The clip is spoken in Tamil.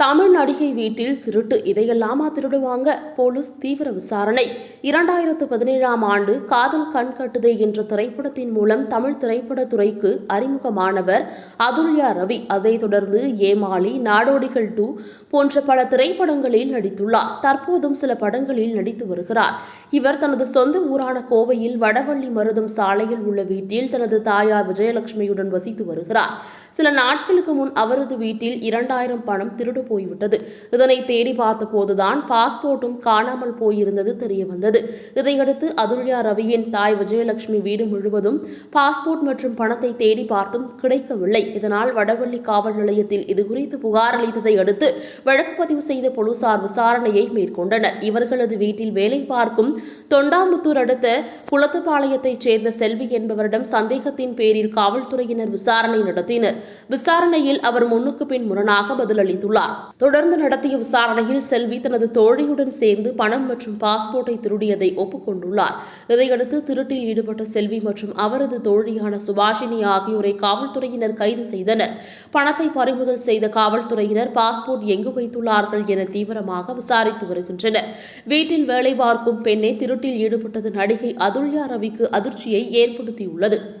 தமிழ் நடிகை வீட்டில் திருட்டு இதையெல்லாமா திருடுவாங்க போலீஸ் தீவிர விசாரணை. இரண்டாயிரத்து பதினேழாம் ஆண்டு காதல் கண் கட்டுதே என்ற திரைப்படத்தின் மூலம் தமிழ் திரைப்படத்துறைக்கு அறிமுகமானவர் அதுல்யா ரவி. அதைத் தொடர்ந்து ஏமாளி நாடோடிகள் டூ போன்ற பல திரைப்படங்களில் நடித்துள்ளார். தற்போதும் சில படங்களில் நடித்து வருகிறார். இவர் தனது சொந்த ஊரான கோவையில் வடவள்ளி மருதம் சாலையில் உள்ள வீட்டில் தனது தாயார் விஜயலட்சுமியுடன் வசித்து வருகிறார். சில நாட்களுக்கு முன் அவரது வீட்டில் இரண்டாயிரம் பணம் திருடு போய்விட்டது. இதனை தேடி பார்த்தபோதுதான் பாஸ்போர்ட்டும் காணாமல் போயிருந்தது தெரிய வந்தது இதையடுத்து அதுல்யா ரவியின் தாய் விஜயலட்சுமி வீடு முழுவதும் பாஸ்போர்ட் மற்றும் பணத்தை தேடி பார்த்தும் கிடைக்கவில்லை. இதனால் வடவள்ளி காவல் நிலையத்தில் இதுகுறித்து புகார் அளித்ததை அடுத்து வழக்கு பதிவு செய்த போலீசார் விசாரணையை மேற்கொண்டனர். இவர்களது வீட்டில் வேலை பார்க்கும் தொண்டாமுத்தூர் அடுத்த குளத்துப்பாளையத்தைச் சேர்ந்த செல்வி என்பவரிடம் சந்தேகத்தின் பேரில் காவல்துறையினர் விசாரணை நடத்தினர். விசாரணையில் அவர் முன்னுக்கு பின் முரணாக பதிலளித்துள்ளார். தொடர்ந்து நடத்திய விசாரணையில் செல்வி தனது தோழியுடன் சேர்ந்து பணம் மற்றும் பாஸ்போர்ட்டை திருடியதை ஒப்புக்கொண்டுள்ளார். இதையடுத்து திருட்டில் ஈடுபட்ட செல்வி மற்றும் அவரது தோழியான சுபாஷினி ஆகியோரை காவல்துறையினர் கைது செய்தனர். பணத்தை பறிமுதல் செய்த காவல்துறையினர் பாஸ்போர்ட் எங்கு வைத்துள்ளார்கள் என தீவிரமாக விசாரித்து வருகின்றனர். வீட்டில் வேலை பார்க்கும் பெண்ணே திருட்டில் ஈடுபட்டது நடிகை அதுல்யா ரவிக்கு அதிர்ச்சியை ஏற்படுத்தியுள்ளது.